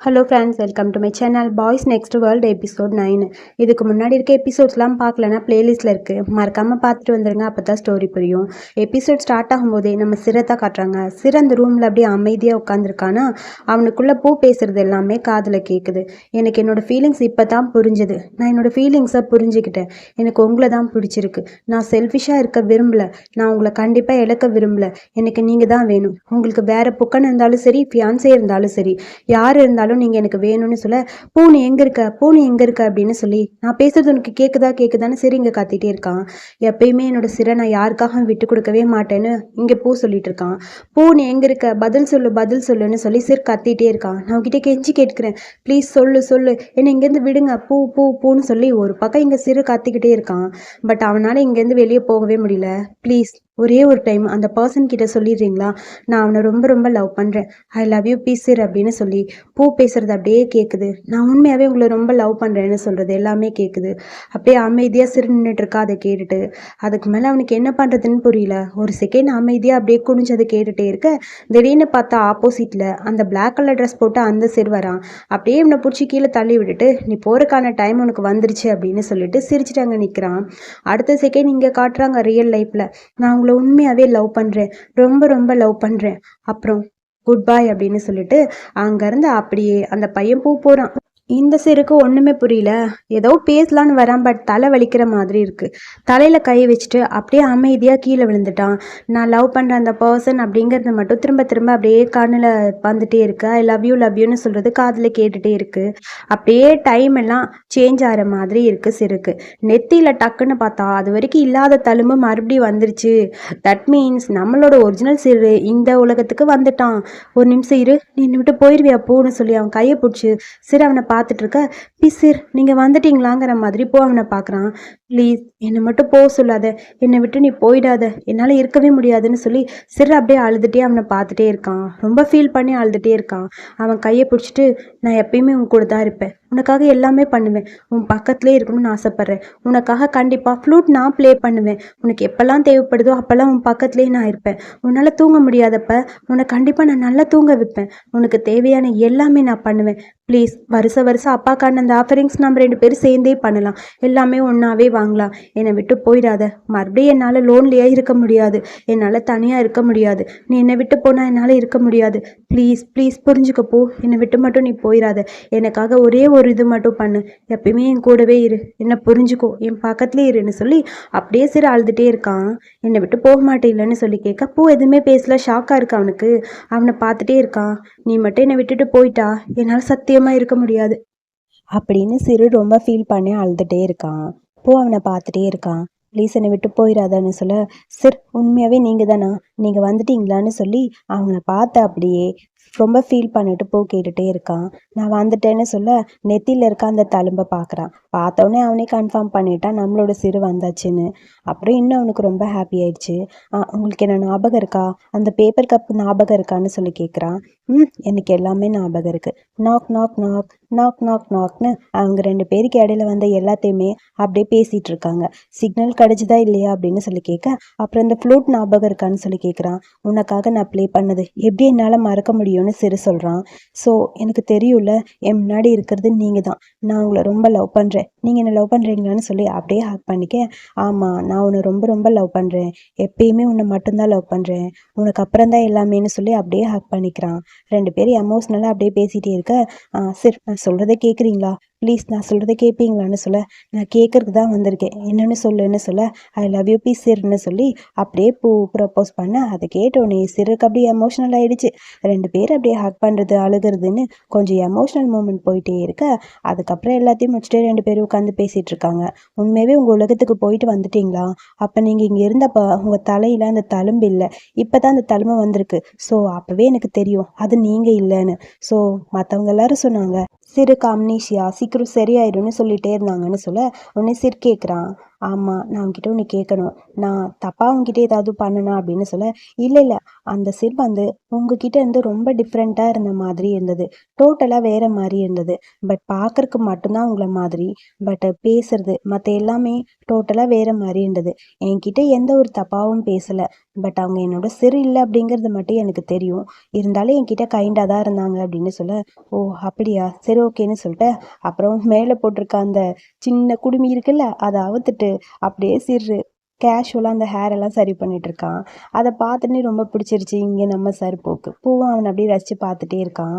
Hello friends welcome to my channel boys next world episode nine இதுக்கு முன்னாடி இருக்க எபிசோட்ஸ்லாம் பார்க்கலனா பிளேலிஸ்ட்டில் இருக்குது மறக்காமல் பார்த்துட்டு வந்துடுங்க அப்போ தான் ஸ்டோரி புரியும். எபிசோட் ஸ்டார்ட் ஆகும்போதே நம்ம சிரத்தை காட்டுறாங்க. சிற அந்த ரூமில் அப்படியே அமைதியாக உட்காந்துருக்கானா அவனுக்குள்ளே பூ பேசுகிறது எல்லாமே காதில் கேட்குது எனக்கு என்னோடய ஃபீலிங்ஸ் இப்போ தான் புரிஞ்சுது. நான் என்னோடய ஃபீலிங்ஸை புரிஞ்சுக்கிட்டேன். எனக்கு உங்களை தான் பிடிச்சிருக்கு. நான் செல்ஃபிஷாக இருக்க விரும்பல. நான் உங்களை கண்டிப்பாக இழக்க விரும்பல. எனக்கு நீங்கள் தான் வேணும். உங்களுக்கு வேறு புக்கன் இருந்தாலும் சரி ஃபியான்ஸே இருந்தாலும் சரி யார் இருந்தாலும் நீங்கள் எனக்கு வேணும்னு சொல்ல பூனி எங்கே இருக்க? பூனி எங்கே இருக்க? அப்படின்னு சொல்லி நான் பேசுறது உனக்கு கேட்குதா கேட்குதான்னு சரி இங்கே காத்திட்டே இருக்கான். எப்பயுமே என்னோட சிறை நான் யாருக்காக விட்டு கொடுக்கவே மாட்டேன்னு இங்கே பூ சொல்லிட்டு இருக்கான். பூ எங்கே இருக்க? பதில் சொல்லு பதில் சொல்லுன்னு சொல்லி சிறு கத்திட்டே இருக்கான். நான் உங்ககிட்ட கெஞ்சி கேட்குறேன் ப்ளீஸ் சொல்லு சொல்லு. என்னை இங்கேருந்து விடுங்க. பூ பூ பூன்னு சொல்லி ஒரு பக்கம் இங்கே சிறு கத்திக்கிட்டே இருக்கான். பட் அவனால் இங்கேருந்து வெளியே போகவே முடியல. ப்ளீஸ் ஒரே ஒரு டைம் அந்த பர்சன் கிட்ட சொல்லிடுறீங்களா? நான் அவனை ரொம்ப ரொம்ப லவ் பண்ணுறேன் ஐ லவ் யூ பீசர் அப்படின்னு சொல்லி பூ பேசுறது அப்படியே கேட்குது நான் உண்மையாகவே உங்களை ரொம்ப லவ் பண்ணுறேன்னு சொல்கிறது எல்லாமே கேட்குது அப்படியே அமைதியாக சிறு நின்றுட்டு இருக்கா அதை கேட்டுட்டு. அதுக்கு மேலே அவனுக்கு என்ன பண்ணுறதுன்னு புரியல. ஒரு செகண்ட் அமைதியாக அப்படியே குனிஞ்சு அதை கேட்டுகிட்டே இருக்க. திடீர்னு பார்த்தா ஆப்போசிட்டில் அந்த பிளாக் கலர் ட்ரெஸ் போட்டு அந்த சிறு வரான். அப்படியே இவனை பிடிச்சி கீழே தள்ளி விட்டுட்டு நீ போகிறக்கான டைம் உனக்கு வந்துருச்சு அப்படின்னு சொல்லிட்டு சிரிச்சிட்டு அங்கே நிற்கிறான் அடுத்த செகண்ட் இங்கே காட்டுறாங்க ரியல் லைஃப்பில் நான் உங்களை உண்மையாகவே லவ் பண்ணுறேன் ரொம்ப ரொம்ப லவ் பண்ணுறேன் அப்புறம் குட் பாய் அப்படின்னு சொல்லிட்டு அங்கேருந்து அப்படியே அந்த பையன் பூ போகிறான் இந்த சிறுக்கு ஒன்றுமே புரியல. ஏதோ பேசலான்னு வரான் பட் தலை வலிக்கிற மாதிரி இருக்குது தலையில் கை வச்சுட்டு அப்படியே அமைதியாக கீழே விழுந்துட்டான். நான் லவ் பண்ணுற அந்த பர்சன் அப்படிங்கிறத மட்டும் திரும்ப திரும்ப அப்படியே கண்ணில் வந்துட்டே இருக்கு. ஐ லவ் யூ லவ் யூன்னு சொல்கிறது காதில் கேட்டுகிட்டே இருக்குது அப்படியே டைம் எல்லாம் சேஞ்ச் ஆகிற மாதிரி இருக்குது சிறுக்கு. நெத்தியில் டக்குன்னு பார்த்தா அது வரைக்கும் இல்லாத தழும்பு மறுபடியும் வந்துருச்சு. தட் மீன்ஸ் நம்மளோட ஒரிஜினல் சிறு இந்த உலகத்துக்கு வந்துட்டான். ஒரு நிமிஷம் இரு நீ விட்டு போயிடுவியா போன்னு சொல்லி அவன் கையை பிடிச்சி சிறு அவனை காத்துட்ருக்க பிசிர் நீங்கள் வந்துட்டீங்களாங்கிற மாதிரி போ அவனை பார்க்குறான். ப்ளீஸ் என்னை மட்டும் போக சொல்லாத. என்னை விட்டு நீ போயிடாத. என்னால் இருக்கவே முடியாதுன்னு சொல்லி சிறு அப்படியே அழுதுகிட்டே அவனை பார்த்துட்டே இருக்கான். ரொம்ப ஃபீல் பண்ணி அழுதுகிட்டே இருக்கான். அவன் கையை பிடிச்சிட்டு நான் எப்பயுமே உன் கூட தான் இருப்பேன். உனக்காக எல்லாமே பண்ணுவேன். உன் பக்கத்துலேயே இருக்கணும்னு ஆசைப்பட்றேன். உனக்காக கண்டிப்பாக ஃப்ளூட் நான் ப்ளே பண்ணுவேன். உனக்கு எப்போல்லாம் தேவைப்படுதோ அப்போல்லாம் உன் பக்கத்துலேயே நான் இருப்பேன். உன்னால் தூங்க முடியாதப்ப உன்னை கண்டிப்பாக நான் நல்லா தூங்க வைப்பேன். உனக்கு தேவையான எல்லாமே நான் பண்ணுவேன். ப்ளீஸ் வருஷ வருஷம் அப்பாக்கான அந்த ஆஃபரிங்ஸ் நம்ம ரெண்டு பேரும் சேர்ந்தே பண்ணலாம். எல்லாமே ஒன்றாவே வாங்கலாம் என்னை விட்டு போயிடாத. மறுபடியும் என்னால் லோன்லியாக இருக்க முடியாது. என்னால் தனியாக இருக்க முடியாது. நீ என்னை விட்டு போனால் என்னால் இருக்க முடியாது. ப்ளீஸ் ப்ளீஸ் புரிஞ்சுக்க போ. என்னை விட்டு மட்டும் நீ போயிடாத. எனக்காக ஒரே ஒரு இது மட்டும் பண்ணு. எப்பயுமே என் கூடவே இரு. என்னை புரிஞ்சுக்கோ. என் பக்கத்துலேயே இருன்னு சொல்லி அப்படியே சிறு அழுதுகிட்டே இருக்கான். என்னை விட்டு போக மாட்டேன் சொல்லி கேட்க பூ. எதுவுமே பேசல. ஷாக்காக இருக்கு அவனுக்கு. அவனை பார்த்துட்டே இருக்கான். நீ மட்டும் என்னை விட்டுட்டு போயிட்டா. என்னால் சத்தியமாக இருக்க முடியாது. அப்படின்னு சிறு ரொம்ப ஃபீல் பண்ணி அழுதுகிட்டே இருக்கான். பூ அவனை பார்த்துட்டே இருக்கான். ப்ளீஸ் என்னை விட்டு போயிடாதான்னு சொல்ல சார் உண்மையாகவே நீங்கள் தானா? நீங்கள் வந்துட்டீங்களான்னு சொல்லி அவனை பார்த்த அப்படியே ரொம்ப ஃபீல் பண்ணிட்டு போ கேட்டுகிட்டே இருக்கான். நான் வந்துட்டேன்னு சொல்ல நெத்தியில் இருக்க அந்த தழும்பை பார்க்குறான். பார்த்தோன்னே அவனே கன்ஃபார்ம் பண்ணிட்டான் நம்மளோட சிறு வந்தாச்சுன்னு. அப்புறம் இன்னும் அவனுக்கு ரொம்ப ஹாப்பி ஆயிடுச்சு. உங்களுக்கு என்ன ஞாபகம் இருக்கா? அந்த பேப்பர் கப் ஞாபகம் இருக்கான்னு சொல்லி கேட்குறான் ம் எனக்கு எல்லாமே ஞாபகம் இருக்குது knock knock knock knock knock நாக்னு அவங்க ரெண்டு பேருக்கு இடையில வந்த எல்லாத்தையுமே அப்படியே பேசிகிட்டு இருக்காங்க. சிக்னல் கிடைச்சிதா இல்லையா? அப்படின்னு சொல்லி கேட்க அப்புறம் இந்த ஃப்ளூட் ஞாபகம் இருக்கான்னு சொல்லி கேட்குறான் உனக்காக நான் ப்ளே பண்ணது. எப்படி என்னால் மறக்க முடியும்னு சிறு சொல்கிறான் ஸோ எனக்கு தெரியும்ல என் முன்னாடி இருக்கிறது நீங்கள் தான் நான் உங்களை ரொம்ப லவ் பண்ணுறேன் நீங்கள் என்ன லவ் பண்ணுறீங்களான்னு சொல்லி அப்படியே ஹாக் பண்ணிக்க ஆமாம் நான் உன்னை ரொம்ப ரொம்ப லவ் பண்ணுறேன் எப்பயுமே உன்னை மட்டும்தான் லவ் பண்ணுறேன் உனக்கு அப்புறம் தான் எல்லாமேன்னு சொல்லி அப்படியே ஹாக் பண்ணிக்கிறான். ரெண்டு பேரும் எமோஷ்னலாக அப்படியே பேசிகிட்டே இருக்க "ஆ, சரி நான் சொல்கிறத கேட்குறீங்களா ப்ளீஸ் நான் சொல்கிறத கேட்பீங்களான்னு சொல்ல நான் கேட்கறதுக்கு தான் வந்திருக்கேன். என்னென்னு சொல்லுன்னு சொல்ல ஐ லவ் யூ பி சிறுன்னு சொல்லி அப்படியே பூ ப்ரப்போஸ் பண்ண அதை கேட்டோன்னே சிறுக்கு அப்படியே எமோஷ்னல் ஆகிடுச்சு ரெண்டு பேரும் அப்படியே ஹக் பண்ணுறது அழுகிறதுன்னு கொஞ்சம் எமோஷ்னல் மூமெண்ட் போயிட்டே இருக்க அதுக்கப்புறம் எல்லாத்தையும் முடிச்சுட்டு ரெண்டு பேரும் உட்காந்து பேசிகிட்டு இருக்காங்க. உண்மையாகவே உங்கள் உலகத்துக்கு போயிட்டு வந்துட்டீங்களா? அப்போ நீங்கள் இங்கே இருந்தப்போ உங்கள் தலையில் அந்த தழும்பு இல்லை. இப்போ தான் அந்த தழும்பு வந்திருக்கு. ஸோ அப்போவே எனக்கு தெரியும் அது நீங்கள் இல்லைன்னு. ஸோ மற்றவங்க எல்லாரும் சொன்னாங்க சிறு காம்னீஷியா சீக்கிரம் சரியாயிரும்னு சொல்லிட்டே இருந்தாங்கன்னு சொல்ல உடனே சிறு கேட்குறான் ஆமாம் நான் உங்ககிட்ட ஒன்று கேட்கணும் நான் தப்பாக உங்ககிட்ட ஏதாவது பண்ணனா அப்படின்னு சொல்ல இல்லை இல்லை. அந்த சிர் வந்து உங்ககிட்ட இருந்து ரொம்ப டிஃப்ரெண்ட்டாக இருந்த மாதிரி இருந்தது. டோட்டலாக வேற மாதிரி இருந்தது. பட் பார்க்கறக்கு மட்டும்தான் உங்களை மாதிரி பட் பேசுறது மற்ற எல்லாமே டோட்டலாக வேற மாதிரி இருந்தது. என்கிட்ட எந்த ஒரு தப்பாகவும் பேசலை. பட் அவங்க என்னோட சிறு இல்லை அப்படிங்கிறது மட்டும் எனக்கு தெரியும். இருந்தாலும் என்கிட்ட கைண்டாக தான் இருந்தாங்க அப்படின்னு சொல்ல ஓ அப்படியா? சரி ஓகேன்னு சொல்லிட்டு. அப்புறம் மேலே போட்டிருக்க அந்த சின்ன குடுமி இருக்குல்ல அதை அவுத்துட்டு அப்படியே சிறு கேஷுவலாக அந்த ஹேர் எல்லாம் சரி பண்ணிட்டு இருக்கான் அதை பார்த்துட்டு ரொம்ப பிடிச்சிருச்சு. இங்கே நம்ம சார் போக்கு. பூவும் அவனை அப்படியே ரசித்து பார்த்துட்டே இருக்கான்.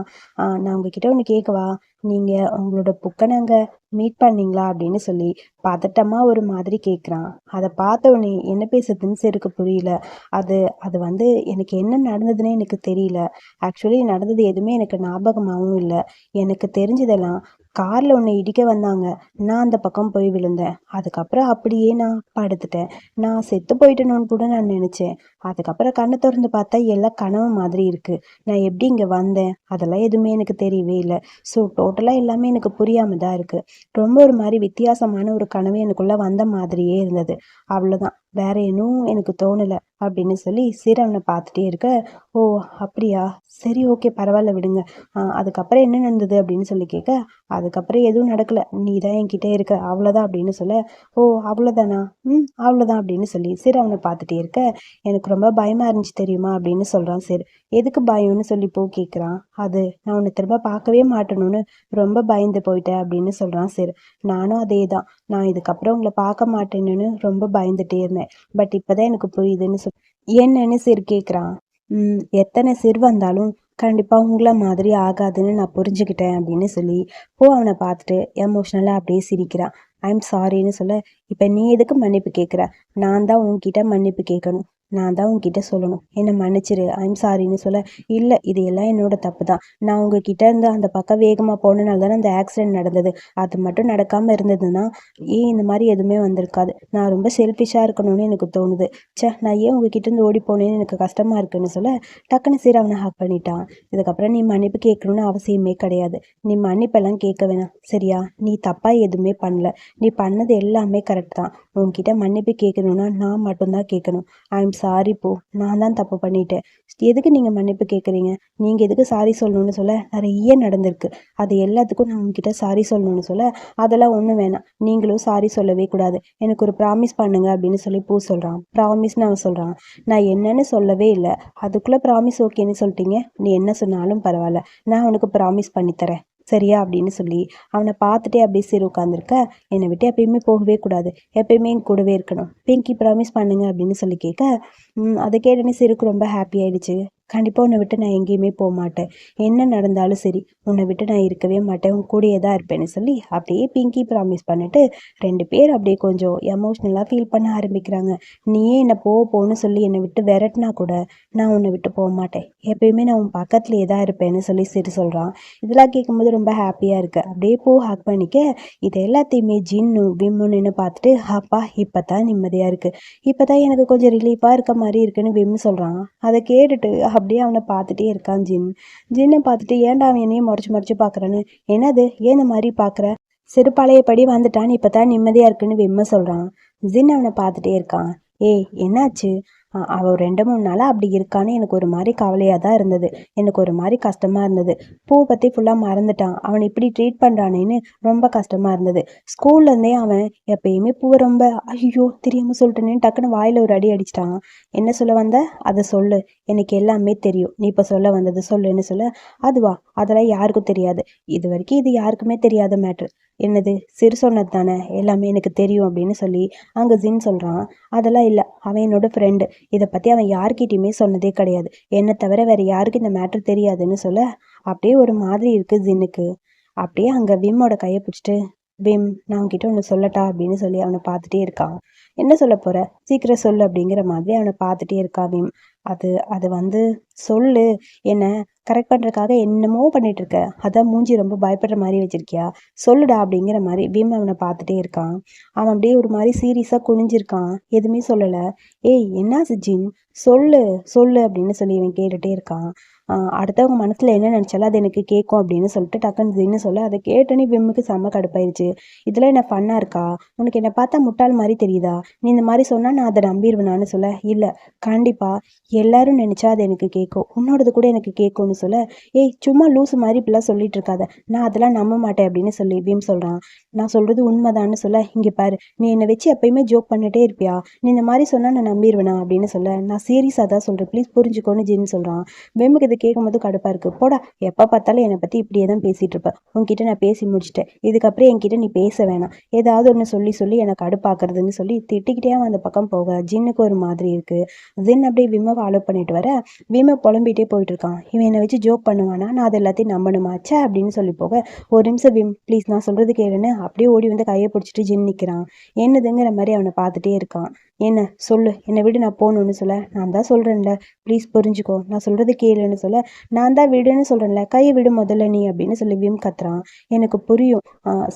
நான் உங்ககிட்ட ஒன்று கேட்கவா நீங்கள் உங்களோட புக்கை நாங்கள் மீட் பண்ணீங்களா? அப்படின்னு சொல்லி பதட்டமாக ஒரு மாதிரி கேட்குறான் அதை பார்த்த உடனே என்ன பேசுறதுன்னு சரிக்கு புரியல. அது அது வந்து எனக்கு என்ன நடந்ததுன்னே எனக்கு தெரியல. ஆக்சுவலி நடந்தது எதுவுமே எனக்கு ஞாபகமாகவும் இல்லை. எனக்கு தெரிஞ்சதெல்லாம் காரில் ஒன்று இடிக்க வந்தாங்க. நான் அந்த பக்கம் போய் விழுந்தேன். அதுக்கப்புறம் அப்படியே நான் படுத்துட்டேன். நான் செத்து போயிட்டேனோன்னு கூட நான் நினச்சேன். அதுக்கப்புறம் கண்ணை திறந்து பார்த்தா எல்லாம் கனவு மாதிரி இருக்குது நான் எப்படி இங்கே வந்தேன்? அதெல்லாம் எதுவுமே எனக்கு தெரியவே இல்லை. ஸோ டோட்டலாக எல்லாமே எனக்கு புரியாமல் தான் இருக்குது ரொம்ப ஒரு மாதிரி வித்தியாசமான ஒரு கனவு எனக்குள்ளே வந்த மாதிரியே இருந்தது. அவ்வளோதான் வேற எதுவும் எனக்கு தோணலை அப்படின்னு சொல்லி சீரவனை பார்த்துட்டே இருக்க ஓ அப்படியா? சரி ஓகே பரவாயில்ல விடுங்க. அதுக்கப்புறம் என்ன நடந்தது? அப்படின்னு சொல்லி கேட்க அதுக்கப்புறம் எதுவும் நடக்கல. நீ தான் என்கிட்ட இருக்க. அவ்வளோதான் அப்படின்னு சொல்ல ஓ அவ்வளோதானா ம் அவ்வளோதான் அப்படின்னு சொல்லி சீரவனை பார்த்துட்டே இருக்க எனக்கு ரொம்ப பயமா இருந்துச்சு தெரியுமா? அப்படின்னு சொல்றான் சரி. எதுக்கு பயம்னு சொல்லி போ கேட்குறான் அது நான் உன்னை திரும்ப பார்க்கவே மாட்டேனுன்னு ரொம்ப பயந்து போயிட்டேன் அப்படின்னு சொல்றான் சரி. நானும் அதே தான் நான் இதுக்கப்புறம் உங்களை பார்க்க மாட்டேன்னு ரொம்ப பயந்துட்டே இருந்தேன். பட் இப்போதான் எனக்கு புரியுதுன்னு சொல் என்னன்னு சரி கேட்குறான் எத்தனை சிறு வந்தாலும் கண்டிப்பாக உங்களை மாதிரி ஆகாதுன்னு நான் புரிஞ்சுக்கிட்டேன் அப்படின்னு சொல்லி போ அவனை பார்த்துட்டு எமோஷ்னலாக அப்படியே சிரிக்கிறான். ஐம் சாரின்னு சொல்ல இப்போ நீ எதுக்கு மன்னிப்பு கேட்குற நான் தான் உன்கிட்ட மன்னிப்பு கேட்கணும் நான் தான் உங்ககிட்ட சொல்லணும். என்னை மன்னிச்சிரு. ஐம் சாரின்னு சொல்ல. இல்லை இது எல்லாம் என்னோட தப்பு தான். நான் உங்ககிட்ட இருந்து அந்த பக்கம் வேகமாக போனனால தானே அந்த ஆக்சிடென்ட் நடந்தது. அது மட்டும் நடக்காமல் இருந்ததுன்னா ஏன் இந்த மாதிரி எதுவுமே வந்திருக்காது? நான் ரொம்ப செல்ஃபிஷாக இருக்கணும்னு எனக்கு தோணுது. ச்சே நான் ஏன் உங்ககிட்ட இருந்து ஓடி போனேன்னு எனக்கு கஷ்டமாக இருக்குன்னு சொல்ல டக்குன்னு சரி அவனை ஹக் பண்ணிட்டான். இதுக்கப்புறம் நீ மன்னிப்பு கேட்கணும்னு அவசியமே கிடையாது. நீ மன்னிப்பெல்லாம் கேட்க வேணாம். சரியா? நீ தப்பாக எதுவுமே பண்ணல. நீ பண்ணது எல்லாமே கரெக்ட் தான். உங்ககிட்ட மன்னிப்பு கேட்கணும்னா நான் மட்டும்தான் கேட்கணும். ஐம் சாரி போ. நான் தான் தப்பு பண்ணிட்டேன். எதுக்கு நீங்கள் மன்னிப்பு கேட்குறீங்க நீங்கள் எதுக்கு சாரி சொல்லணும்னு சொல்ல? நிறைய நடந்திருக்கு. அது எல்லாத்துக்கும் நான் உங்ககிட்ட சாரி சொல்லணும்னு சொல்ல அதெல்லாம் ஒன்றும் வேணாம். நீங்களும் சாரி சொல்லவே கூடாது. எனக்கு ஒரு ப்ராமிஸ் பண்ணுங்க அப்படின்னு சொல்லி பூ சொல்கிறான் ப்ராமிஸ்னு அவன் சொல்கிறான் நான் என்னன்னு சொல்லவே இல்லை. அதுக்குள்ளே ப்ராமிஸ் ஓகேன்னு சொல்லிட்டீங்க. நீ என்ன சொன்னாலும் பரவாயில்ல. நான் உனக்கு ப்ராமிஸ் பண்ணித்தரேன். சரியா அப்படின்னு சொல்லி அவனை பார்த்துட்டே அப்படியே சரி உட்காந்துருக்க என்னை விட்டு எப்பயுமே போகவே கூடாது. எப்பயுமே என் கூடவே இருக்கணும். பிங்கி ப்ராமிஸ் பண்ணுங்க அப்படின்னு சொல்லி கேட்க அதை கேட்டனே சிறுக்கு ரொம்ப ஹாப்பி ஆயிடுச்சு. கண்டிப்பாக உன்னை விட்டு நான் எங்கேயுமே போக மாட்டேன். என்ன நடந்தாலும் சரி உன்னை விட்டு நான் இருக்கவே மாட்டேன். உன் கூடயே தான் இருப்பேன்னு சொல்லி அப்படியே பிங்கி ப்ராமிஸ் பண்ணிட்டு ரெண்டு பேர் அப்படியே கொஞ்சம் எமோஷ்னலாக ஃபீல் பண்ண ஆரம்பிக்கிறாங்க. நீயே என்னை போக போன்னு சொல்லி என்னை விட்டு விரட்டினா கூட நான் உன்னை விட்டு போக மாட்டேன். எப்பயுமே நான் உன் பக்கத்துலேயே தான் இருப்பேன்னு சொல்லி சரி சொல்கிறான் இதெல்லாம் கேட்கும்போது ரொம்ப ஹாப்பியாக இருக்குது அப்படியே போ ஹாக் பண்ணிக்க இது எல்லாத்தையுமே ஜின்னு விம்முன்னு பார்த்துட்டு அப்பா இப்போ தான் நிம்மதியாக இருக்குது இப்போ தான் எனக்கு கொஞ்சம் ரிலீஃபாக இருக்க மாதிரி இருக்குன்னு விம் சொல்கிறான் அதை கேட்டுட்டு அப்படியே அவனை பார்த்துட்டே இருக்கான் ஜின். ஜின்னை பார்த்துட்டு ஏன்டா அவன் என்னையும் முறைச்சு முறைச்சு பார்க்குறான்னு? என்னது? ஏன் மாதிரி பார்க்குற? சிறு பழையபடி வந்துட்டான். இப்போ தான் நிம்மதியாக இருக்குன்னு விம்ம சொல்கிறான் ஜின் அவனை பார்த்துட்டே இருக்கான். ஏய் என்னாச்சு? அவள் ரெண்டு மூணு நாளாக அப்படி இருக்கான்னு எனக்கு ஒரு மாதிரி கவலையாக தான் இருந்தது. எனக்கு ஒரு மாதிரி கஷ்டமாக இருந்தது. பூவை பற்றி ஃபுல்லாக மறந்துட்டான். அவன் இப்படி ட்ரீட் பண்ணுறானேன்னு ரொம்ப கஷ்டமாக இருந்தது. ஸ்கூல்லேருந்தே அவன் எப்பயுமே பூவை ரொம்ப ஐயோ தெரியாமல் சொல்லிட்டேன்னு டக்குன்னு வாயில் ஒரு அடி அடிச்சிட்டான். என்ன சொல்ல வந்த? அதை சொல்லு. எனக்கு எல்லாமே தெரியும். நீ இப்போ சொல்ல வந்தது சொல்லுன்னு சொல்ல அதுவா? அதெல்லாம் யாருக்கும் தெரியாது. இது வரைக்கும் இது யாருக்குமே தெரியாத மேட்ரு என்னது? சிறு சொன்னது தானே எல்லாமே எனக்கு தெரியும் அப்படின்னு சொல்லி அங்கே ஜின் சொல்கிறான் அதெல்லாம் இல்லை. அவன் என்னோட ஃப்ரெண்டு இதை பற்றி அவன் யார்கிட்டையுமே சொன்னதே கிடையாது. என்னை தவிர வேற யாருக்கும் இந்த மேட்ரு தெரியாதுன்னு சொல்ல அப்படியே ஒரு மாதிரி இருக்குது ஜின்னுக்கு. அப்படியே அங்கே விம்மோட கையை பிடிச்சிட்டு விம் நான் உங்ககிட்ட ஒன்று சொல்லட்டா? அப்படின்னு சொல்லி அவனை பார்த்துட்டே இருக்கான். என்ன சொல்ல போற? சீக்கிரம் சொல்லு அப்படிங்கிற மாதிரி அவனை பார்த்துட்டே இருக்கா அது அது வந்து சொல்லு. என்ன கரெக்ட் பண்ணுறதுக்காக என்னமோ பண்ணிட்டு இருக்க. அதான் மூஞ்சி ரொம்ப பயப்படுற மாதிரி வச்சிருக்கியா? சொல்லுடா அப்படிங்கிற மாதிரி பீம் அவனை பார்த்துட்டே இருக்கான். அவன் அப்படியே ஒரு மாதிரி சீரியஸாக குனிஞ்சிருக்கான். எதுவுமே சொல்லலை. ஏய் என்ன சிஜின் சொல்லு சொல்லு அப்படின்னு சொல்லி இவன் கேட்டுட்டே இருக்கான். அடுத்தவங்க மனசில் என்ன நினச்சாலும் அது எனக்கு கேட்கும் அப்படின்னு சொல்லிட்டு டக்குன்னு ஜின்னு சொல்ல. அதை கேட்டோன்னே விம்முக்கு செம்ம கடுப்பாயிருச்சு. இதெல்லாம் என்ன ஃபன்னாக இருக்கா? உனக்கு என்னை பார்த்தா முட்டாள் மாதிரி தெரியுதா? நீ இந்த மாதிரி சொன்னால் நான் அதை நம்பிடுவேனான்னு சொல்ல? இல்லை கண்டிப்பாக எல்லாரும் நினச்சா அது எனக்கு கேட்கும். உன்னோடது கூட எனக்கு கேட்கும்னு சொல்ல. ஏய் சும்மா லூஸ் மாதிரி இப்படிலாம் சொல்லிட்டு இருக்காத. நான் அதெல்லாம் நம்ப மாட்டேன் அப்படின்னு சொல்லி பீம் சொல்கிறான் நான் சொல்கிறது உண்மைதான்னு சொல்ல. இங்கே பாரு. நீ என்னை வச்சு எப்பயுமே ஜோக் பண்ணிட்டே இருப்பியா? நீ இந்த மாதிரி சொன்னால் நான் நம்பிடுவேனா அப்படின்னு சொல்ல. நான் சீரியஸாக தான் சொல்கிறேன் ப்ளீஸ் புரிஞ்சுக்கோன்னு ஜின்னு சொல்கிறான் பீமுக்கு இது கேட்கும்போது கடுப்பாக இருக்குது போடா எப்போ பார்த்தாலும் என்னை பற்றி இப்படியே தான் பேசிகிட்டு இருப்பேன் உன்கிட்ட நான் பேசி முடிச்சிட்டேன். இதுக்கப்புறம் என்கிட்ட நீ பேச வேணாம். ஏதாவது ஒன்று சொல்லி சொல்லி எனக்கு கடுப்பாக்குறதுன்னு சொல்லி திட்டிக்கிட்டே அவன் அந்த பக்கம் போக. ஜின்னுக்கு ஒரு மாதிரி இருக்குது ஜின் அப்படியே விம ஃபாலோ பண்ணிட்டு வர. விம புலம்பிகிட்டே போயிட்டு இருக்கான். இவன் என்னை வச்சு ஜோக் பண்ணுவானா? நான் அது எல்லாத்தையும் நம்பணுமா அப்படின்னு சொல்லி போக. ஒரு நிமிஷம் விம் ப்ளீஸ் நான் சொல்கிறது கேளுன்னு அப்படியே ஓடி வந்து கையை பிடிச்சிட்டு ஜின் நிற்கிறான் என்னதுங்கிற மாதிரி அவனை பார்த்துட்டே இருக்கான். என்ன சொல்லு என்னை விடு நான் போகணுன்னு சொல்ல. நான் தான் சொல்கிறேன்ல ப்ளீஸ் புரிஞ்சுக்கோ. நான் சொல்கிறது கேளுன்னு சொல்ல. நான் தான் விடுன்னு சொல்கிறேன்ல கையை விடு முதல்ல நீ அப்படின்னு சொல்லி விம் கத்துறான். எனக்கு புரியும்.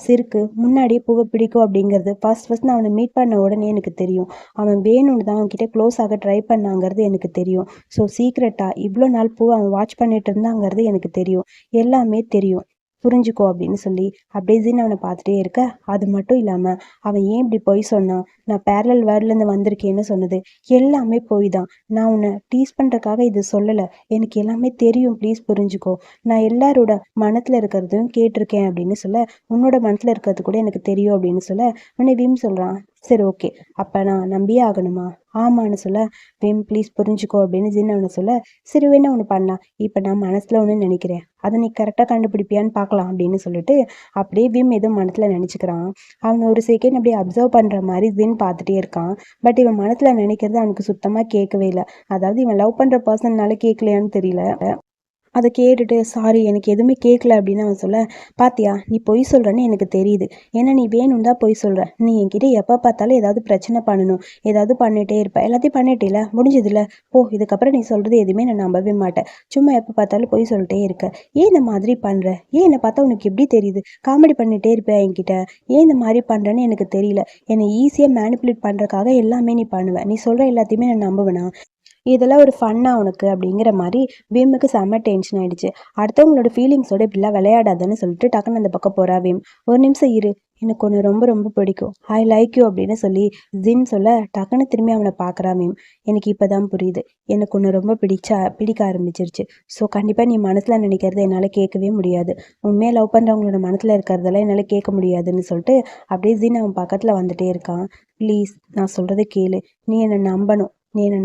சிறுக்கு முன்னாடியே பூவை பிடிக்கும் அப்படிங்கிறது. ஃபர்ஸ்ட் ஃபர்ஸ்ட் நான் அவனை மீட் பண்ண உடனே எனக்கு தெரியும். அவன் வேணும்னு தான் அவன்கிட்ட க்ளோஸ் ஆக ட்ரை பண்ணாங்கிறது எனக்கு தெரியும். ஸோ சீக்ரெட்டாக இவ்வளோ நாள் பூவை அவன் வாட்ச் பண்ணிட்டு இருந்தாங்கிறது எனக்கு தெரியும். எல்லாமே தெரியும். புரிஞ்சுக்கோ அப்படின்னு சொல்லி அப்படியே ஜீன் அவனை பார்த்துட்டே இருக்க. அது மட்டும் இல்லாமல் அவன் ஏன் இப்படி பொய் சொன்னான்? நான் பேரலல் வேர்ல்ட்லேருந்து வந்திருக்கேன்னு சொன்னது எல்லாமே போய் தான். நான் உன்னை டீஸ் பண்ணுறக்காக இது சொல்லலை. எனக்கு எல்லாமே தெரியும். ப்ளீஸ் புரிஞ்சுக்கோ. நான் எல்லாரோட மனத்தில் இருக்கிறதையும் கேட்டிருக்கேன் அப்படின்னு சொல்ல உன்னோட மனசில் இருக்கிறது கூட எனக்கு தெரியும் அப்படின்னு சொல்ல உன்னை விம் சொல்கிறான் சரி ஓகே அப்போ நான் நம்பியே ஆகணுமா? ஆமான்னு சொல்ல விம் ப்ளீஸ் புரிஞ்சுக்கோ அப்படின்னு ஜின்னு அவனை சொல்ல சரி வேணா ஒன்று பண்ணலாம். இப்போ நான் மனசில் ஒன்று நினைக்கிறேன். அதை நீ கரெக்டாக கண்டுபிடிப்பியான்னு பார்க்கலாம் அப்படின்னு சொல்லிட்டு அப்படியே விம் எதுவும் மனசில் நினச்சிக்கிறான். அவன் ஒரு செகண்ட் அப்படியே அப்சர்வ் பண்ணுற மாதிரி ஜின் பார்த்துட்டே இருக்கான். பட் இவன் மனசில் நினைக்கிறது அவனுக்கு சுத்தமாக கேட்கவே இல்லை. அதாவது இவன் லவ் பண்ணுற பர்சன்னால கேட்கலையான்னு தெரியல. அதை கேட்டுட்டு சாரி எனக்கு எதுவுமே கேட்கல அப்படின்னு அவன் சொல்ல பாத்தியா நீ பொய் சொல்கிறன்னு எனக்கு தெரியுது. ஏன்னா நீ வேணும் தான் பொய் சொல்கிற நீ என்கிட்ட எப்போ பார்த்தாலும் ஏதாவது பிரச்சனை பண்ணணும். ஏதாவது பண்ணிகிட்டே இருப்ப. எல்லாத்தையும் பண்ணிட்டேல முடிஞ்சதில்ல? போ இதுக்கப்புறம் நீ சொல்கிறது எதுவுமே நான் நம்பவே மாட்டேன். சும்மா எப்போ பார்த்தாலும் பொய் சொல்லிட்டே இருக்க. ஏன் இந்த மாதிரி பண்ணுற ஏன் என்னை பார்த்தா உனக்கு எப்படி தெரியுது? காமெடி பண்ணிகிட்டே இருப்பேன் என்கிட்ட? ஏன் இந்த மாதிரி பண்ணுறேன்னு எனக்கு தெரியல. என்னை ஈஸியாக மேனிப்புலேட் பண்ணுறக்காக எல்லாமே நீ பண்ணுவேன் நீ சொல்கிற எல்லாத்தையுமே நான் நம்புவேனா? இதெல்லாம் ஒரு ஃபன்னா உனக்கு அப்படிங்கிற மாதிரி வீமுக்கு செம்ம டென்ஷன் ஆயிடுச்சு. அடுத்தவங்களோட ஃபீலிங்ஸோட இப்படிலாம் விளையாடாதுன்னு சொல்லிட்டு டக்குன்னு அந்த பக்கம் போறா வீம் ஒரு நிமிஷம் இரு எனக்கு ஒன்று ரொம்ப ரொம்ப பிடிக்கும். ஐ லைக் யூ அப்படின்னு சொல்லி ஜின் சொல்ல டக்குன்னு திரும்பி அவனை பார்க்குறா மேம் எனக்கு இப்போ தான் புரியுது. எனக்கு ஒன்று ரொம்ப பிடிச்சா பிடிக்க ஆரம்பிச்சிருச்சு. ஸோ கண்டிப்பாக நீ மனசில் நினைக்கிறத என்னால் கேட்கவே முடியாது. உண்மையாக லவ் பண்ணுறவங்களோட மனசில் இருக்கிறதெல்லாம் என்னால் கேட்க முடியாதுன்னு சொல்லிட்டு அப்படியே ஜின் அவன் பக்கத்தில் வந்துட்டே இருக்கான். ப்ளீஸ் நான் சொல்கிறத கேளு. நீ என்னை நம்பணும். நீ என்னை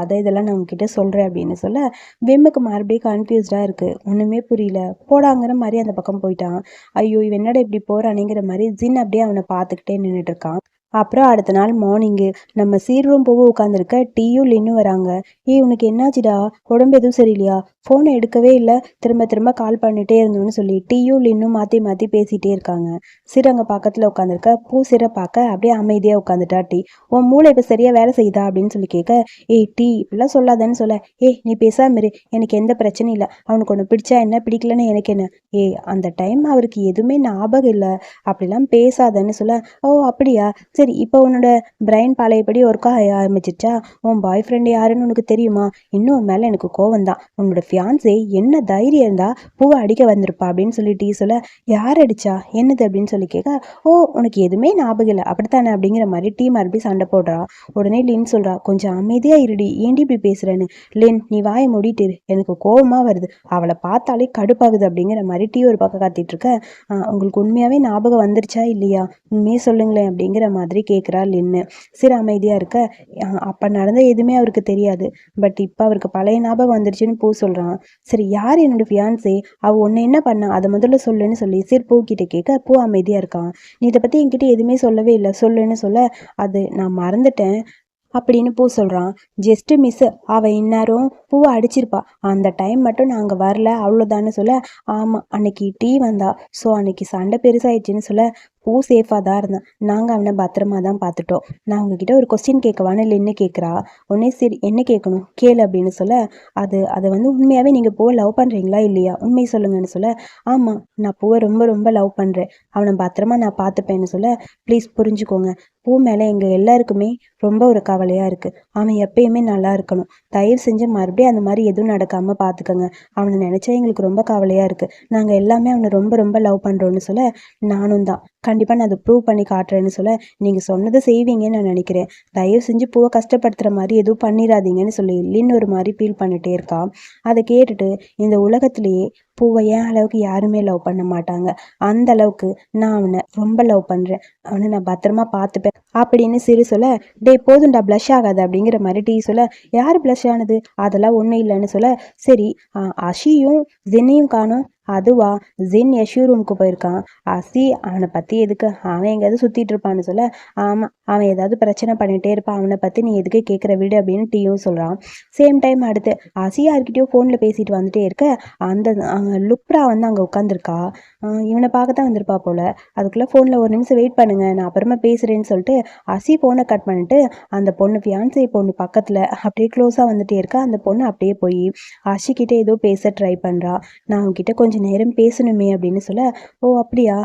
அதை இதெல்லாம் நான் உங்ககிட்ட சொல்கிறேன் அப்படின்னு சொல்ல விம்முக்கு மறுபடியும் கன்ஃபியூஸ்டாக இருக்குது ஒன்றுமே புரியல. போடாங்கிற மாதிரி அந்த பக்கம் போயிட்டான். ஐயோ இவன் என்னடா இப்படி போகிறானேங்கிற மாதிரி ஜின் அப்படியே அவனை பார்த்துக்கிட்டே நின்றுட்டு இருக்கான். அப்புறம் அடுத்த நாள் மார்னிங்கு நம்ம சீர் போக உட்காந்துருக்க டீயும் லின்னும் வராங்க. ஏய் உனக்கு என்னாச்சுடா? உடம்பு எதுவும் சரியில்லையா? ஃபோனை எடுக்கவே இல்லை. திரும்ப திரும்ப கால் பண்ணிட்டே இருந்தோன்னு சொல்லி டீயும் லின்னும் மாற்றி மாற்றி பேசிகிட்டே இருக்காங்க. சிறு அங்கே பக்கத்தில் உட்காந்துருக்க பூ சிறை பார்க்க அப்படியே அமைதியாக உட்காந்துட்டா டீ. உன் மூளை இப்போ சரியாக வேலை செய்யுதா அப்படின்னு சொல்லி கேட்க ஏய் டீ இப்படிலாம் சொல்லாதேன்னு சொல்ல. ஏய் நீ பேசாம இரு. எனக்கு எந்த பிரச்சனையும் இல்லை. அவனுக்கு ஒன்று பிடிச்சா என்ன பிடிக்கலன்னு எனக்கு என்ன? ஏய் அந்த டைம் அவருக்கு எதுவுமே ஞாபகம் இல்லை. அப்படிலாம் பேசாதன்னு சொல்ல ஓ அப்படியா? சரி இப்போ உன்னோட பிரைன் பழையபடி ஒர்க் ஆக ஆரம்பிச்சிச்சா உன் பாய் ஃப்ரெண்டு யாருன்னு உனக்கு தெரியுமா? இன்னும் உன் மேலே எனக்கு கோவம் தான் உன்னோட ஃபியான்ஸே என்ன தைரியம் இருந்தா பூவை அடிக்க வந்திருப்பா அப்படின்னு சொல்லி டீ சொல்ல யார் அடிச்சா? என்னது? அப்படின்னு சொல்லி கேட்க ஓ உனக்கு எதுவுமே ஞாபகம் இல்லை. அப்படித்தானே? அப்படிங்கிற மாதிரி டீ மறுபடியும் சண்டை போடுறா. உடனே லின் சொல்றா கொஞ்சம் அமைதியா இருடி. ஏன்டி இப்படி பேசுறேன்னு? லின் நீ வாயை மூடிட்டு எனக்கு கோவமா வருது. அவளை பார்த்தாலே கடுப்பாகுது. அப்படிங்கிற மாதிரி டீ ஒரு பக்கம் காத்திட்டு இருக்க உங்களுக்கு உண்மையாவே ஞாபகம் வந்துருச்சா இல்லையா? உண்மையே சொல்லுங்களேன். அப்படிங்கிற மாதிரி கேட்குறா லின்னு. சிறு அமைதியாக இருக்க. அப்போ நடந்த எதுவுமே அவருக்கு தெரியாது. பட் இப்போ அவருக்கு பழைய ஞாபகம் வந்துருச்சுன்னு பூ சொல்கிறான் சரி யார் என்னோட ஃபியான்ஸே அவ ஒன்று என்ன பண்ணா? அதை முதல்ல சொல்லுன்னு சொல்லி சரி பூ கிட்டே கேட்க பூ அமைதியாக இருக்கான். நீ இதை பற்றி என்கிட்ட எதுவுமே சொல்லவே இல்லை. சொல்லுன்னு சொல்ல அது நான் மறந்துட்டேன். அப்படின்னு பூ சொல்கிறான் ஜஸ்ட்டு மிஸ்ஸு அவள் இந்நேரம் பூவை அடிச்சிருப்பா. அந்த டைம் மட்டும் நாங்கள் வரல அவ்வளோதான்னு சொல்ல ஆமாம் அன்னைக்கு டீ வந்தா ஸோ அன்னைக்கு சண்டை பெருசாயிடுச்சுன்னு சொல்ல பூ சேஃபாக தான் இருந்தான். நாங்கள் அவனை பத்திரமா தான் பார்த்துட்டோம். நான் உங்ககிட்ட ஒரு கொஸ்டின் கேட்கவான்னு இல்லை என்ன கேட்குறா? உடனே சரி என்ன கேட்கணும்? கேளு அப்படின்னு சொல்ல அது அதை வந்து உண்மையாகவே நீங்கள் பூவை லவ் பண்ணுறீங்களா இல்லையா? உண்மை சொல்லுங்கன்னு சொல்ல ஆமாம் நான் பூவை ரொம்ப ரொம்ப லவ் பண்ணுறேன் அவனை பத்திரமா நான் பார்த்துப்பேன்னு சொல்ல ப்ளீஸ் புரிஞ்சுக்கோங்க. பூ மேலே எங்கள் எல்லாருக்குமே ரொம்ப ஒரு கவலையாக இருக்குது அவன் எப்பயுமே நல்லா இருக்கணும். தயவு செஞ்சு மறுபடியும் அப்படியே அந்த மாதிரி எதுவும் நடக்காமல் பார்த்துக்கோங்க அவனை நினச்சா எங்களுக்கு ரொம்ப கவலையாக இருக்குது நாங்கள் எல்லாமே அவனை ரொம்ப ரொம்ப லவ் பண்ணுறோன்னு சொல்ல நானும் தான். கண்டிப்பாக நான் அதை ப்ரூவ் பண்ணி காட்டுறேன்னு சொல்ல நீங்கள் சொன்னதை செய்வீங்கன்னு நான் நினைக்கிறேன். தயவு செஞ்சு பூவை கஷ்டப்படுத்துகிற மாதிரி எதுவும் பண்ணிடாதீங்கன்னு சொல்லி இல்லைன்னு ஒரு மாதிரி ஃபீல் பண்ணிட்டே இருக்கா. அதை கேட்டுட்டு இந்த உலகத்திலேயே பூவை ஏன் அளவுக்கு யாருமே லவ் பண்ண மாட்டாங்க. அந்த அளவுக்கு நான் அவனை ரொம்ப லவ் பண்ணுறேன் அவனை நான் பத்திரமா பார்த்துப்பேன். அப்படின்னு சிறு சொல்ல டே போதும்டா ப்ளஷ் ஆகாது அப்படிங்கிற மாதிரி டீ சொல்ல யார் ப்ளஷ் ஆனது? அதெல்லாம் ஒன்றும் இல்லைன்னு சொல்ல சரி அஷியும் ஜென்னியும் காணும். அதுவா? ஜின் யஷூ ரூமுக்கு போயிருக்கான். அசி அவனை பற்றி எதுக்கு? அவன் எங்கேயாவது சுற்றிட்டு இருப்பான்னு சொல்ல. ஆமாம் அவன் ஏதாவது பிரச்சனை பண்ணிகிட்டே இருப்பான். அவனை பற்றி நீ எதுக்கு கேட்குற வீடு அப்படின்னு டீயும் சொல்கிறான் சேம் டைம் அடுத்து அசி யார்கிட்டயோ ஃபோனில் பேசிட்டு வந்துட்டே இருக்க. அந்த அங்கே லுப்ரா வந்து அங்கே உட்காந்துருக்கா இவனை பார்க்க தான் வந்திருப்பா போல். அதுக்குள்ளே ஃபோனில் ஒரு நிமிஷம் வெயிட் பண்ணுங்கள் நான் அப்புறமா பேசுகிறேன்னு சொல்லிட்டு அசி ஃபோனை கட் பண்ணிட்டு அந்த பொண்ணு ஃபியான்சி பொண்ணு பக்கத்தில் அப்படியே க்ளோஸாக வந்துட்டே இருக்கா. அந்த பொண்ணு அப்படியே போய் அசிக்கிட்டே ஏதோ பேச ட்ரை பண்ணுறா நான் அவங்ககிட்ட கொஞ்சம் கொஞ்சம் நேரம் பேசணுமே அப்படின்னு சொல்ல ஓ அப்படியா?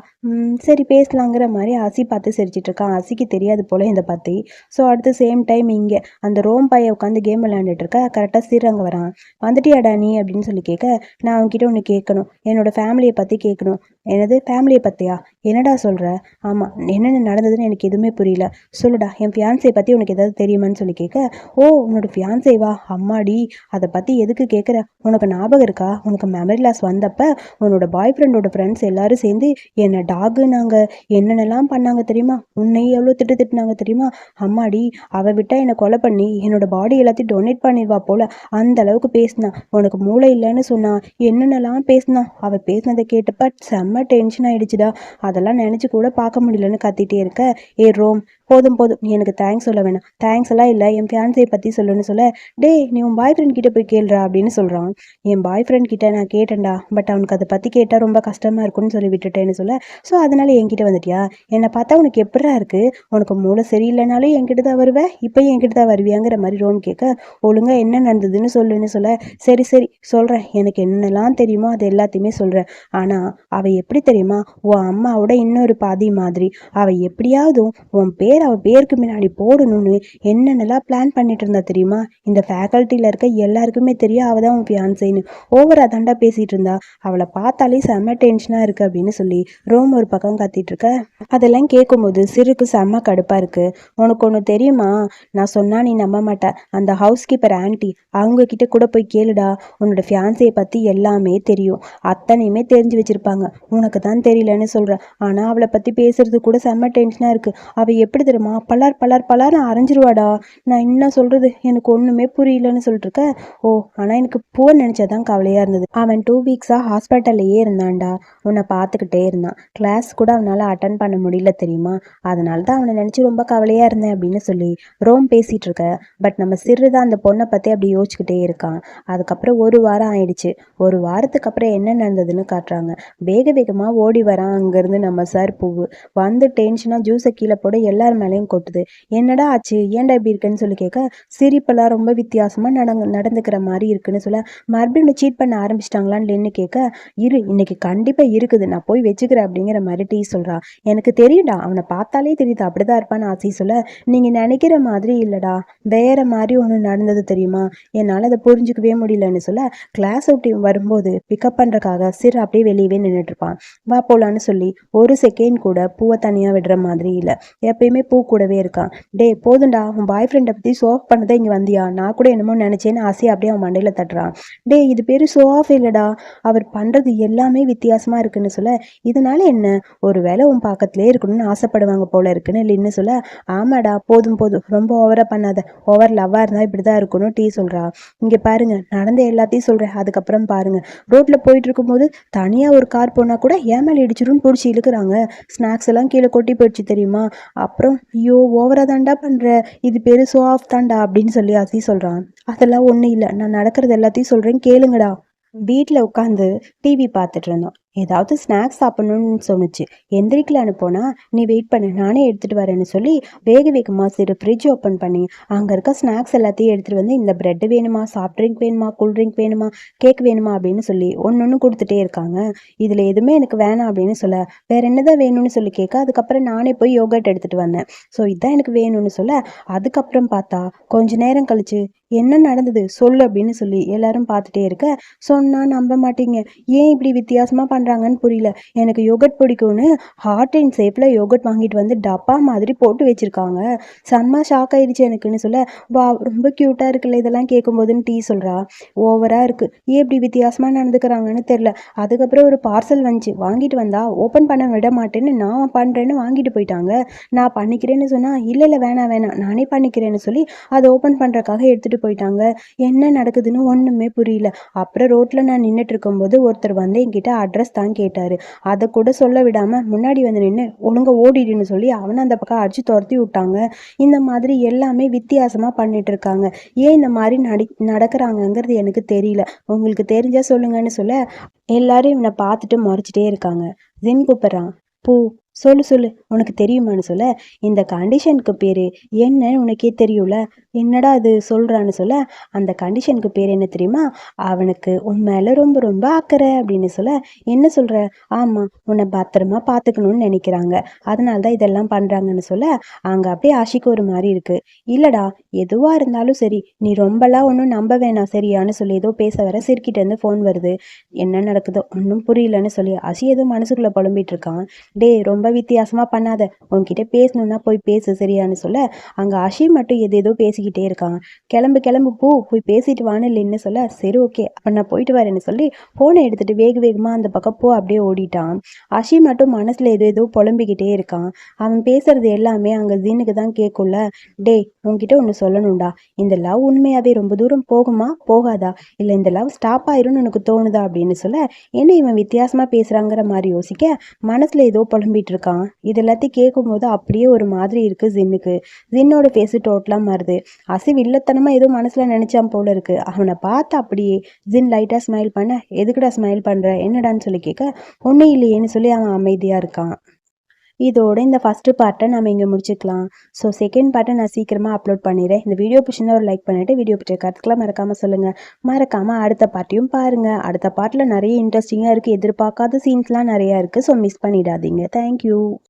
சரி பேசலாங்கிற மாதிரி அசி பார்த்து சிரிச்சிட்ருக்கான் அசிக்கு தெரியாது போல் இதை பற்றி ஸோ அடுத்து சேம் டைம் இங்கே அந்த ரோம் பைய உட்காந்து கேம் விளையாண்டுட்டு இருக்க. கரெக்டாக ஸ்ரீரங்க வரான். வந்துட்டியாடா நீ? அப்படின்னு சொல்லி கேட்க நான் அவங்ககிட்ட ஒன்று கேட்கணும். என்னோடய ஃபேமிலியை பற்றி கேட்கணும். எனது ஃபேமிலியை பற்றியா என்னடா சொல்கிற ஆமாம் என்னென்ன நடந்ததுன்னு எனக்கு எதுவுமே புரியல. சொல்லுடா என் ஃபியான்சை பற்றி உனக்கு ஏதாவது தெரியுமான்னு சொல்லி கேட்க ஓ உன்னோட ஃபியான்சேவா அம்மாடி அதை பற்றி எதுக்கு கேட்குற? உனக்கு ஞாபகம் இருக்கா? உனக்கு மெமரி லாஸ் வந்தப்போ உன்னோட பாய் ஃப்ரெண்டோட ஃப்ரெண்ட்ஸ் எல்லாரும் சேர்ந்து என்னை டாகுனாங்க என்னென்னலாம் பண்ணாங்க தெரியுமா? உன்னை எவ்வளோ திட்டு திட்டினாங்க தெரியுமா? அம்மாடி அவள் விட்டா என்னை கொலை பண்ணி என்னோட பாடி எல்லாத்தையும் டொனேட் பண்ணிடுவா போல. அந்த அளவுக்கு பேசினான் உனக்கு மூளை இல்லைன்னு சொன்னா என்னென்னலாம் பேசினான் அவள் பேசினதை கேட்டப்ப செம்ம டென்ஷன் ஆயிடுச்சுடா. அதெல்லாம் நினச்சி கூட பார்க்க முடியலன்னு கத்திட்டே இருக்க. ஏ ரோம் போதும் போதும். நீ எனக்கு தேங்க்ஸ் சொல்ல வேணாம். தேங்க்ஸ் எல்லாம் இல்லை. என் ஃபியான்ஸை பற்றி சொல்லுன்னு சொல்ல டே நீ உன் பாய் ஃப்ரெண்ட் கிட்ட போய் கேள்றா அப்படின்னு சொல்கிறான் என் பாய் ஃப்ரெண்ட் கிட்ட நான் கேட்டேன்டா. பட் அவனுக்கு அதை பற்றி கேட்டால் ரொம்ப கஷ்டமாக இருக்கும்னு சொல்லி விட்டுட்டேன்னு சொல்ல. ஸோ அதனால என்கிட்ட வந்துட்டியா? என்னை பார்த்தா உனக்கு எப்படா இருக்குது உனக்கு மூளை சரியில்லைனாலும் என்கிட்ட தான் வருவேன் இப்போ என்கிட்ட தான் வருவியாங்கிற மாதிரி ரோம் கேட்க ஒழுங்காக என்ன நடந்ததுன்னு சொல்லுன்னு சொல்ல. சரி சரி. சொல்கிறேன் எனக்கு என்னெல்லாம் தெரியுமோ அது எல்லாத்தையுமே சொல்கிறேன் ஆனால் அவள் எப்படி தெரியுமா? உன் அம்மாவோட இன்னொரு பாதி மாதிரி. அவள் எப்படியாவதும் உன் பேர் பேர் அவள் பேருக்கு முன்னாடி போடணும்னு என்னென்னலாம் பிளான் பண்ணிட்டு இருந்தா தெரியுமா? இந்த ஃபேக்கல்ட்டியில் இருக்க எல்லாருக்குமே தெரியும் அவள் தான் உன் ஃபியான்சைன்னு ஓவராக தாண்டா பேசிகிட்டு இருந்தா. அவளை பார்த்தாலே செம்ம டென்ஷனாக இருக்குது அப்படின்னு சொல்லி ரோம் ஒரு பக்கம் கத்திட்டு இருக்க. அதெல்லாம் கேட்கும்போது சிறுக்கு செம்ம கடுப்பாக இருக்குது உனக்கு ஒன்று தெரியுமா? நான் சொன்னால் நீ நம்ப மாட்டேன் அந்த ஹவுஸ் கீப்பர் ஆன்ட்டி அவங்க கிட்ட கூட போய் கேளுடா. உன்னோட ஃபியான்சையை பற்றி எல்லாமே தெரியும். அத்தனையுமே தெரிஞ்சு வச்சுருப்பாங்க. உனக்கு தான் தெரியலன்னு சொல்கிறேன் ஆனால் அவளை பற்றி பேசுறது கூட செம்ம டென்ஷனாக இருக்குது அவள் எப்படி தெரியுமா? பலார் பலார் பலார்னு அரைஞ்சிருவாடா. நான் என்ன சொல்கிறது எனக்கு ஒன்றுமே புரியலன்னு சொல்லிட்டு ஓ ஆனால் எனக்கு போர் நினச்சாதான் கவலையாக இருந்தது. அவன் டூ வீக்ஸாக ஹாஸ்பிட்டல்லையே இருந்தான்டா. உன்னை பார்த்துக்கிட்டே இருந்தான். கிளாஸ் கூட அவனால் அட்டன் பண்ண முடியல தெரியுமா? அதனால தான் அவனை நினச்சி ரொம்ப கவலையாக இருந்தேன் அப்படின்னு சொல்லி ரோம் பேசிகிட்டு இருக்க பட் நம்ம சிறு தான் அந்த பொண்ணை பற்றி அப்படி யோசிச்சுக்கிட்டே இருக்கான். அதுக்கப்புறம் ஒரு வாரம் ஆயிடுச்சு. ஒரு வாரத்துக்கு அப்புறம் என்ன நடந்ததுன்னு காட்டுறாங்க. வேக வேகமாக ஓடி வரான் அங்கேருந்து நம்ம சார் பூவு. வந்து டென்ஷனாக ஜூஸை கீழே போட எல்லாரும் மேலேயும் கொட்டுது. என்னடா ஆச்சு? ஏன்டா இப்படி இருக்குன்னு சொல்லி கேட்க சிரிப்பெல்லாம் ரொம்ப வித்தியாசமாக நடந்து நடந்துக்கிற மாதிரி இருக்குன்னு சொல்ல மறுபடியும் சீட் பண்ண ஆரம்பிச்சிட்டாங்களான்னு கேட்க இரு இன்னைக்கு கண்டிப்பாக இருக்குது. நான் போய் வச்சுக்கிறேன் அப்படிங்கிற மாதிரி டீ சொல்கிறா எனக்கு தெரியும்டா அவனை பார்த்தாலே தெரியுது அப்படிதான் இருப்பான்னு ஆசை சொல்ல நீங்கள் நினைக்கிற மாதிரி இல்லைடா. வேற மாதிரி ஒன்று நடந்தது தெரியுமா? என்னால் அதை புரிஞ்சுக்கவே முடியலன்னு சொல்ல கிளாஸ் அவுட் வரும்போது பிக்கப் பண்ணுறக்காக சிறு அப்படியே வெளியவே நின்றுட்டு இருப்பான். வா போலான்னு சொல்லி ஒரு செகண்ட் கூட பூவை தனியாக விடுற மாதிரி இல்லை. எப்பயுமே பூ கூடவே இருக்கான் டே போதுண்டா உன் பாய் ஃப்ரெண்டை பற்றி ஷோ ஆஃப் பண்ணதான் இங்கே வந்தியா? நான் கூட என்னமோ நினச்சேன்னு ஆசையாக அப்படியே அவன் மண்டையில் தட்டுறான். டே இது பேர் ஷோ ஆஃப் இல்லைடா. அவர் பண்ணுறது எல்லாமே வித்தியாசமாக இருக்குன்னு சொல்ல இதனால என்ன? ஒரு வேலை உன் பக்கத்துலேயே இருக்கணும்னு ஆசைப்படுவாங்க போல இருக்குன்னு இல்லைன்னு சொல்ல ஆமாடா போதும் போதும். ரொம்ப ஓவராக பண்ணாத. ஓவர் லவ்வாக இருந்தால் இப்படி தான் இருக்கணும் டீ சொல்கிறா இங்கே பாருங்க நடந்த எல்லாத்தையும் சொல்கிறேன் அதுக்கப்புறம் பாருங்க. ரோட்டில் போயிட்டு இருக்கும்போது தனியாக ஒரு கார் போனால் கூட ஏமேல் இடிச்சிருன்னு பிடிச்சி இழுக்கிறாங்க. ஸ்நாக்ஸ் எல்லாம் கீழே கொட்டி போயிடுச்சு தெரியுமா? அப்புறம் ஐயோ ஓவரா தாண்டா பண்ணுற இது பேர் ஷோ ஆஃப் தாண்டா அப்படின்னு சொல்லி அசி சொல்கிறான் அதெல்லாம் ஒன்றும் இல்லை. நான் நடக்கிறது எல்லாத்தையும் சொல்கிறேன் கேளுங்கடா. வீட்டில் உட்காந்து டிவி பார்த்துட்டு இருந்தோம். ஏதாவது ஸ்நாக்ஸ் சாப்பிடணும்னு சொன்னுச்சு. எந்திரிக்கலான்னு போனால் நீ வெயிட் பண்ணு நானே எடுத்துகிட்டு வரேன்னு சொல்லி வேக வேகமாக சரி ஃப்ரிட்ஜ் ஓப்பன் பண்ணி அங்கே இருக்க ஸ்நாக்ஸ் எல்லாத்தையும் எடுத்துகிட்டு வந்து இந்த பிரெட் வேணுமா சாஃப்ட் ட்ரிங்க் வேணுமா கூல் ட்ரிங்க் வேணுமா கேக் வேணுமா அப்படின்னு சொல்லி ஒன்று ஒன்று கொடுத்துட்டே இருக்காங்க. இதில் எதுவுமே எனக்கு வேணாம் அப்படின்னு சொல்ல வேற என்னதான் வேணும்னு சொல்லி கேட்க அதுக்கப்புறம் நானே போய் யோகட் எடுத்துகிட்டு வந்தேன். ஸோ இதுதான் எனக்கு வேணும்னு சொல்ல அதுக்கப்புறம் பார்த்தா கொஞ்ச நேரம் கழிச்சு என்ன நடந்தது? சொல்லு அப்படின்னு சொல்லி எல்லாரும் பார்த்துட்டே இருக்க சொன்னா நம்ப மாட்டீங்க. ஏன் இப்படி வித்தியாசமாக பண்ணுறாங்கன்னு புரியல. எனக்கு யோகட் பிடிக்கும்னு ஹார்ட் அண்ட் ஷேப்பில் யோகட் வாங்கிட்டு வந்து டப்பா மாதிரி போட்டு வச்சுருக்காங்க. செம்ம ஷாக் ஆயிடுச்சு எனக்குன்னு சொல்ல. வா ரொம்ப க்யூட்டாக இருக்குல்ல இதெல்லாம் கேட்கும்போதுன்னு டீ சொல்கிறா ஓவராக இருக்குது ஏன் இப்படி வித்தியாசமாக நடந்துக்கிறாங்கன்னு தெரில அதுக்கப்புறம் ஒரு பார்சல் வந்துச்சு. வாங்கிட்டு வந்தா ஓப்பன் பண்ண விட மாட்டேன்னு நான் பண்ணுறேன்னு வாங்கிட்டு போயிட்டாங்க. நான் பண்ணிக்கிறேன்னு சொன்னால் இல்லை இல்லை வேணாம் வேணாம். நானே பண்ணிக்கிறேன்னு சொல்லி அதை ஓப்பன் பண்ணுறக்காக எடுத்துகிட்டு போயிட்டாங்க. என்ன நடக்குதுன்னு ஒன்றுமே புரியல. அப்புறம் ரோட்டில் நான் நின்றுட்டு இருக்கும்போது ஒருத்தர் வந்து என்கிட்ட அட்ரஸ் தான் கேட்டார். அதை கூட சொல்ல விடாமல் முன்னாடி வந்து நின்று ஒழுங்கா ஓடிடுன்னு சொல்லி அவனை அந்த பக்கம் அடித்து துரத்தி விட்டாங்க. இந்த மாதிரி எல்லாமே வித்தியாசமாக பண்ணிட்டு இருக்காங்க. ஏன் இந்த மாதிரி நடி நடக்கிறாங்கங்கிறது எனக்கு தெரியல. உங்களுக்கு தெரிஞ்சா சொல்லுங்கன்னு சொல்ல எல்லாரும் இவனை பார்த்துட்டு முறைச்சிட்டே இருக்காங்க. ஜின் கூப்பிட்றான். பூ சொல்லு சொல்லு. உனக்கு தெரியுமான்னு சொல்ல? இந்த கண்டிஷனுக்கு பேர் என்னன்னு உனக்கே தெரியும்ல? என்னடா அது சொல்கிறான்னு சொல்ல? அந்த கண்டிஷனுக்கு பேர் என்ன தெரியுமா? அவனுக்கு உன் மேலே ரொம்ப ரொம்ப அக்கறை அப்படின்னு சொல்ல. என்ன சொல்கிற ஆமாம் உன்னை பத்திரமா பார்த்துக்கணும்னு நினைக்கிறாங்க. அதனால தான் இதெல்லாம் பண்ணுறாங்கன்னு சொல்ல. அங்கே அப்படியே ஆஷிக்கு ஒரு மாதிரி இருக்குது இல்லைடா எதுவாக இருந்தாலும் சரி நீ ரொம்பலாம் ஒன்றும் நம்ப வேணாம் சரியான்னு சொல்லி ஏதோ பேச வர சிரிக்கிட்டேருந்து ஃபோன் வருது. என்ன நடக்குதோ? ஒன்றும் புரியலன்னு சொல்லி அசி ஏதோ மனசுக்குள்ளே புலம்பிட்டு இருக்கான் டே ரொம்ப வித்தியாசமாக பண்ணாத. உன்கிட்ட பேசணுன்னா போய் பேசு சரியான்னு சொல்ல. அங்கே அஷி மட்டும் எது ஏதோ பேசிக்கிட்டே இருக்கான். கிளம்பு கிளம்பு பூ. போய் பேசிட்டு வான்னு இல்லைன்னு சொல்ல. சரி ஓகே. அப்போ நான் போயிட்டு வரேன்னு சொல்லி ஃபோனை எடுத்துகிட்டு வேக வேகமாக அந்த பக்கம் பூ அப்படியே ஓடிட்டான். அஷி மட்டும் மனசில் ஏதோ ஏதோ புலம்பிக்கிட்டே இருக்கான். அவன் பேசுறது எல்லாமே அங்கே ஜீனுக்கு தான் கேட்கும்ல டேய் உன்கிட்ட ஒன்று சொல்லணும்டா. இந்த லவ் உண்மையாகவே ரொம்ப தூரம் போகுமா? போகாதா? இல்லை இந்த லவ் ஸ்டாப் ஆயிரும்னு எனக்கு தோணுதா? அப்படின்னு சொல்ல என்ன இவன் வித்தியாசமாக பேசுகிறாங்கிற மாதிரி யோசிக்க மனசில் ஏதோ புலம்பிகிட்டு இருக்கான். இது எல்லாத்தையும் கேட்கும்போது அப்படியே ஒரு மாதிரி இருக்குது ஜின்னுக்கு. ஜின்னோட ஃபேஸு டோட்டலாக மாறுது. அசிவ் இல்லத்தனமாக ஏதோ மனசில் நினச்சான் போல இருக்கு. அவனை பார்த்து அப்படியே ஜின் லைட்டாக ஸ்மைல் பண்ண எதுக்குடா ஸ்மைல் பண்ணுற என்னடான்னு சொல்லி கேட்க ஒன்றும் இல்லையேன்னு சொல்லி அவன் அமைதியாக இருக்கான். இதோட இந்த ஃபஸ்ட்டு பார்ட்டை நம்ம இங்கே முடிச்சுக்கலாம். ஸோ செகண்ட் பார்ட்டை நான் சீக்கிரமாக அப்லோட் பண்ணிடுறேன். இந்த வீடியோ பிடிச்சிருந்தா ஒரு லைக் பண்ணிவிட்டு வீடியோ பிடிச்ச கருத்துக்கெலாம் மறக்காமல் சொல்லுங்கள் மறக்காமல் அடுத்த பார்ட்டியும் பாருங்கள் அடுத்த பார்ட்டில் நிறைய இன்ட்ரெஸ்டிங்காக இருக்குது எதிர்பார்க்காத சீன்ஸ்லாம் நிறையா இருக்குது ஸோ மிஸ் பண்ணிடாதீங்க. தேங்க்யூ